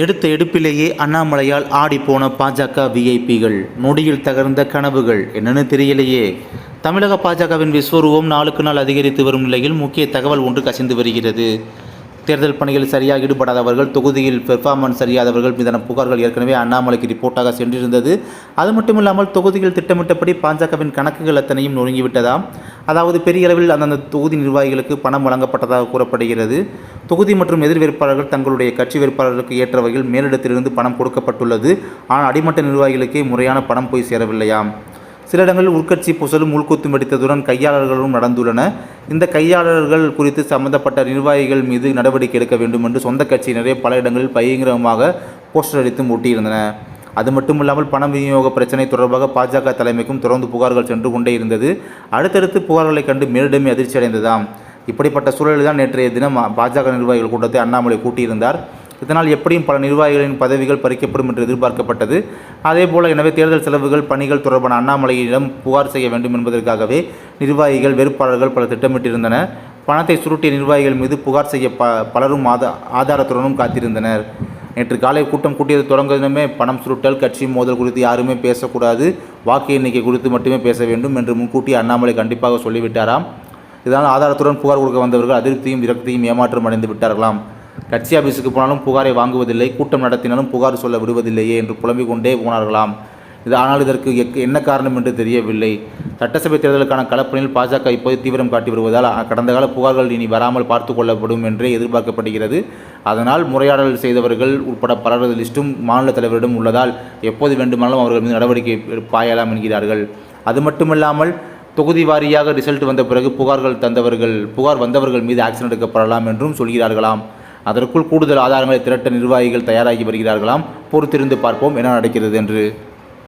எடுத்த எடுப்பிலேயே அண்ணாமலையால் ஆடிப்போன பாஜக விஐபிகள் நொடியில் தகர்ந்த கனவுகள் என்னன்னு தெரியலையே. தமிழக பாஜகவின் விஸ்வரூபம் நாளுக்கு நாள் அதிகரித்து வரும் நிலையில் முக்கிய தகவல் ஒன்று கசிந்து வருகிறது. தேர்தல் பணியில் சரியாக ஈடுபடாதவர்கள் தொகுதியில் பெர்ஃபார்மன்ஸ் சரியாதவர்கள் மீதான புகார்கள் ஏற்கனவே அண்ணாமலைக்கு ரிப்போர்ட்டாக சென்றிருந்தது. அது மட்டுமில்லாமல் தொகுதியில் திட்டமிட்டபடி பாஜகவின் கணக்குகள் அத்தனையும் நொறுங்கிவிட்டதாம். அதாவது பெரிய அளவில் அந்தந்த தொகுதி நிர்வாகிகளுக்கு பணம் வழங்கப்பட்டதாக கூறப்படுகிறது. தொகுதி மற்றும் எதிர் வேட்பாளர்கள் தங்களுடைய கட்சி வேட்பாளர்களுக்கு ஏற்ற வகையில் மேலிடத்திலிருந்து பணம் கொடுக்கப்பட்டுள்ளது. ஆனால் அடிமட்ட நிர்வாகிகளுக்கே முறையான பணம் போய் சேரவில்லையாம் சில இடங்களில் உள்கட்சி பூசலும் உள்கொத்தும் வெடித்ததுடன் கையாளர்களும் நடந்துள்ளன. இந்த கையாளர்கள் குறித்து சம்பந்தப்பட்ட நிர்வாகிகள் மீது நடவடிக்கை எடுக்க வேண்டும் என்று சொந்த கட்சியினரே பல இடங்களில் பயங்கரமாக போஸ்டர் அடித்தும் ஒட்டியிருந்தன அது மட்டுமில்லாமல் பண விநியோக பிரச்சனை தொடர்பாக பாஜக தலைமைக்கும் தொடர்ந்து புகார்கள் சென்று கொண்டே இருந்தது. அடுத்தடுத்து புகார்களைக் கண்டு மேலிடமே அதிர்ச்சி அடைந்ததாம். இப்படிப்பட்ட சூழலில் தான் நேற்றைய தினம் பாஜக நிர்வாகிகள் கூட்டத்தை அண்ணாமலை கூட்டியிருந்தார். இதனால் எப்படியும் பல நிர்வாகிகளின் பதவிகள் பறிக்கப்படும் என்று எதிர்பார்க்கப்பட்டது. அதேபோல எனவே தேர்தல் செலவுகள் பணிகள் தொடர்பான அண்ணாமலையிடம் புகார் செய்ய வேண்டும் என்பதற்காகவே நிர்வாகிகள் வேட்பாளர்கள் பல திட்டமிட்டிருந்தன பணத்தை சுருட்டிய நிர்வாகிகள் மீது புகார் செய்ய ப பலரும் ஆத ஆதாரத்துடனும் காத்திருந்தனர். நேற்று காலை கூட்டம் கூட்டியது தொடங்குவதுமே பணம் சுருட்டல் கட்சி மோதல் குறித்து யாருமே பேசக்கூடாது. வாக்கு எண்ணிக்கை குறித்து மட்டுமே பேச வேண்டும் என்று முன்கூட்டி அண்ணாமலை கண்டிப்பாக சொல்லிவிட்டாராம். இதனால் ஆதாரத்துடன் புகார் கொடுக்க வந்தவர்கள் அதிருப்தியும் விரக்தியும் ஏமாற்றம் அடைந்து விட்டார்களாம். கட்சி ஆஃபீஸுக்கு போனாலும் புகாரை வாங்குவதில்லை கூட்டம் நடத்தினாலும் புகார் சொல்ல விடுவதில்லையே என்று புலம்பிக் கொண்டே போனார்களாம். இது ஆனால் இதற்கு எக்- என்ன காரணம் என்று தெரியவில்லை. சட்டசபை தேர்தலுக்கான கலப்பணியில் பாஜக இப்போது தீவிரம் காட்டி வருவதால் கடந்த கால புகார்கள் இனி வராமல் பார்த்து கொள்ளப்படும் என்றே எதிர்பார்க்கப்படுகிறது. அதனால் முறையாடல் செய்தவர்கள் உட்பட பலரது லிஸ்ட்டும் மாநில தலைவரிடம் உள்ளதால் எப்போது வேண்டுமானாலும் அவர்கள் மீது நடவடிக்கை பாயலாம் என்கிறார்கள். அது மட்டுமில்லாமல் தொகுதி வாரியாக ரிசல்ட் வந்த பிறகு புகார்கள் தந்தவர்கள் புகார் வந்தவர்கள் மீது ஆக்ஷன் எடுக்கப்படலாம் என்றும் சொல்கிறார்களாம். அதற்குள் கூடுதல் ஆதாரங்களை திரட்ட நிர்வாகிகள் தயாராகி வருகிறார்களாம். பொறுத்திருந்து பார்ப்போம் என்ன நடக்கிறது என்று.